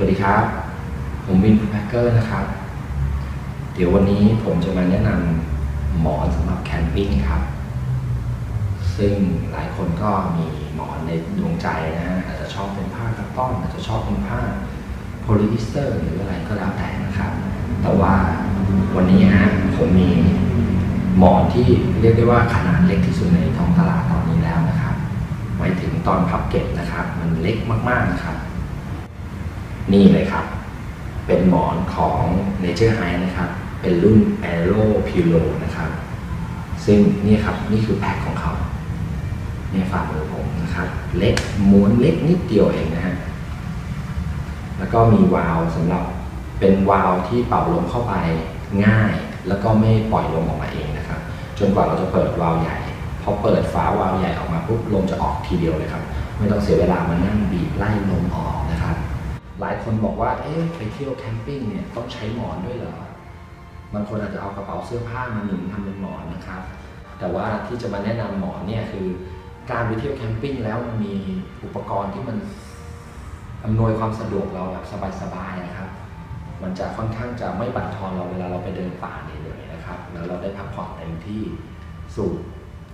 สวัสดีครับ ผมวินฟูแพคเกอร์นะครับ เดี๋ยววันนี้ผมจะมาแนะนำหมอนสำหรับแคมปิ้งครับ ซึ่งหลายคนก็มีหมอนในดวงใจนะฮะอาจจะชอบเป็นผ้าคัตตอนอาจจะชอบเป็นผ้าโพลีเอสเตอร์ หรืออะไรก็แล้วแต่นะครับ แต่ว่าวันนี้ฮะผมมีหมอนที่เรียกได้ว่าขนาดเล็กที่สุดในท้องตลาดตอนนี้แล้วนะครับ หมายถึงตอนพับเก็บนะครับ มันเล็กมากๆนะครับ นี่เลยครับ เป็นหมอนของ Nature High นะครับ เป็นรุ่น Aero Pillow นะครับ ซึ่งนี่ครับ นี่คือแพ็คของเขาเนี่ยฝ่ามือผมนะครับ เล็กม้วนเล็กนิดเดียวเองนะฮะ แล้วก็มีวาล์วสำหรับเป็นวาล์วที่เป่าลมเข้าไปง่าย แล้วก็ไม่ปล่อยลมออกมาเองนะครับ จนกว่าเราจะเปิดวาล์วใหญ่พอเปิดฝาวาล์วใหญ่ออกมาปุ๊บลมจะออกทีเดียวเลยครับ ไม่ต้องเสียเวลามานั่งบีบไล่ลมออกนะครับายคนบอกว่า เอ๊ะไปเที่ยวแคมปิ้งเนี่ยต้องใช้หมอนด้วยเหรอบางคนอาจจะเอากระเป๋าเสื้อผ้ามาหนุนทำเป็นหมอนนะครับ แต่ว่าที่จะมาแนะนำหมอนเนี่ยคือ การไปเที่ยวแคมปิ้งแล้วมันมีอุปกรณ์ที่มันอำนวยความสะดวกเราแบบสบายๆนะครับ มันจะค่อนข้างจะไม่บั่นทอนเราเวลาเราไปเดินป่าเหนื่อยๆนะครับ แล้วเราได้พักผ่อนเต็มที่สูด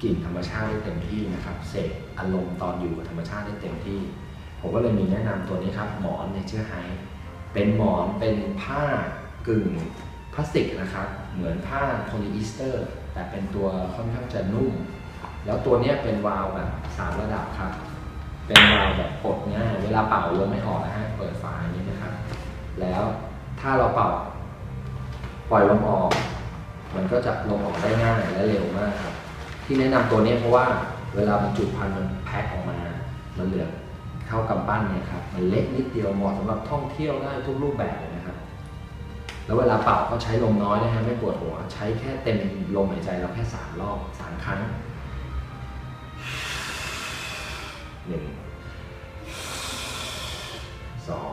กลิ่นธรรมชาติได้เต็มที่นะครับ เสพอารมณ์ตอนอยู่กับธรรมชาติได้เต็มที่ ผมก็เลยมีแนะนำตัวนี้ครับ หมอนเนเจอร์ไฮเป็นหมอนเป็นผ้ากึ่งพลาสติกนะครับ เหมือนผ้าโพลีอีสเตอร์ แต่เป็นตัวค่อนข้างจะนุ่ม แล้วตัวนี้เป็นวาล์วแบบสามระดับครับ เป็นวาล์วแบบปลดง่าย เวลาเป่าลมไม่ออกนะฮะ เปิดฝาอย่างนี้นะครับ แล้วถ้าเราเป่า ปล่อยลมออก มันก็จะลมออกได้ง่ายและเร็วมากครับ ที่แนะนำตัวนี้เพราะว่าเวลาบรรจุภัณฑ์มันแพ็คออกมา มันเหลือ เท่ากำปั้นเนี่ยครับมันเล็กนิดเดียวเหมาะสำหรับท่องเที่ยวได้ทุกรูปแบบเลยนะครับ แล้วเวลาเป่าก็ใช้ลมน้อยนะฮะไม่ปวดหัว ใช้แค่เต็มลมหายใจเราแค่สามรอบสามครั้งหนึ่งสอง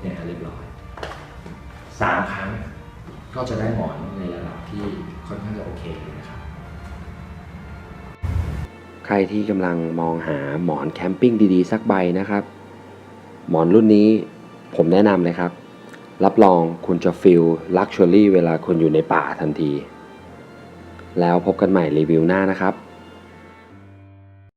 เนี่ยเรียบร้อยสามครั้งก็จะได้หมอนในระดับที่ค่อนข้างจะโอเคเลยนะครับ รที่กำลังมองหาหมอนแคมปิ้งดีๆ สักใบนะครับ หมอนรุ่นนี้ผมแนะนำเลยครับ รับรองคุณจะฟิลลักชัวรี่เวลาคุณอยู่ในป่าทันที แล้วพบกันใหม่รีวิวหน้านะครับ